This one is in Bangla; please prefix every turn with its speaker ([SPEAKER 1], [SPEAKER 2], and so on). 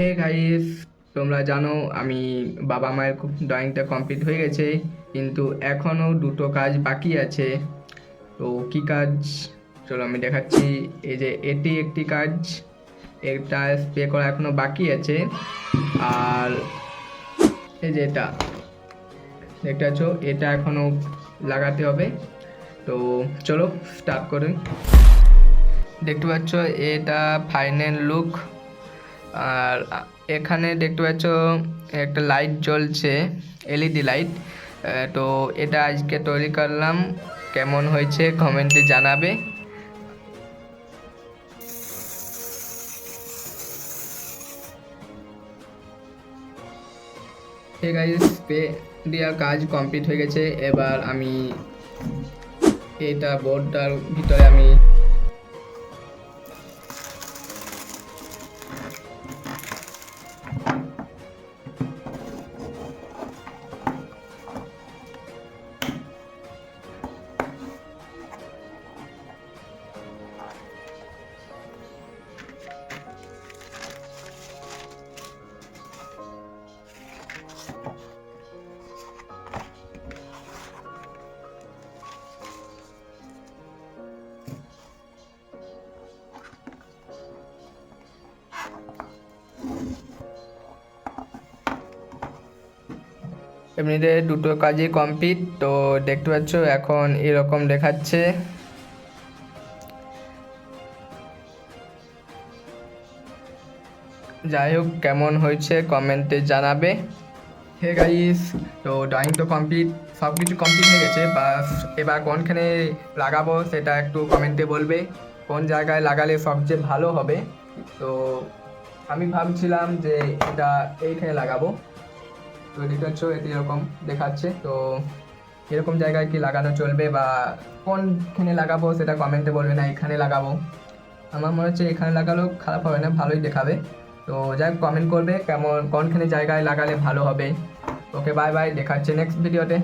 [SPEAKER 1] হে গাইস তোমরা জানো আমি বাবা মায়ের খুব ড্রয়িংটা কমপ্লিট হয়ে গেছে, কিন্তু এখনও দুটো কাজ বাকি আছে। তো কী কাজ? চলো আমি দেখাচ্ছি, এই যে এটি একটি কাজ, এটা স্প্রে করা এখনও বাকি আছে। আর এই যে এটা, দেখতে পাচ্ছ, এটা এখনও লাগাতে হবে। তো চলো স্টার্ট করি। দেখতে পাচ্ছ, এটা ফাইনাল লুক আর এখানে দেখতে পাচ্ছ, একটা লাইট জ্বলছে এলইডি লাইট তো এটা আজকে তৈরি করলাম। কেমন হয়েছে কমেন্টে জানাবে। ঠিক আছে স্প্রে দেওয়ার কাজ কমপ্লিট হয়ে গেছে। এবার আমি এটা বোর্ডটার ভিতরে আমি এমনিতে দুটো কাজই কমপ্লিট তো দেখতে পাচ্ছ এখন এরকম দেখাচ্ছে। যাই হোক, কেমন হয়েছে কমেন্টে জানাবে। হে গাইস তো ড্রয়িং তো কমপ্লিট সব কিছু কমপ্লিট হয়ে গেছে, বাস এবার কোনখানে লাগাবো সেটা একটু কমেন্টে বলবে। কোন জায়গায় লাগালে সবচেয়ে ভালো হবে? তো আমি ভাবছিলাম যে এটা এইখানে লাগাবো। তো দেখতে পাচ্ছ এটি এরকম দেখাচ্ছে। তো এরকম জায়গায় কি লাগানো চলবে বা কোনখানে লাগাবো সেটা কমেন্টে বলবে না এখানে লাগাবো। আমার মনে হচ্ছে এখানে লাগালেও খারাপ হবে না, ভালোই দেখাবে। তো যাই কমেন্ট করবে কেমন, কোনখানে জায়গায় লাগালে ভালো হবে। ওকে বাই বাই দেখাচ্ছে নেক্সট ভিডিওতে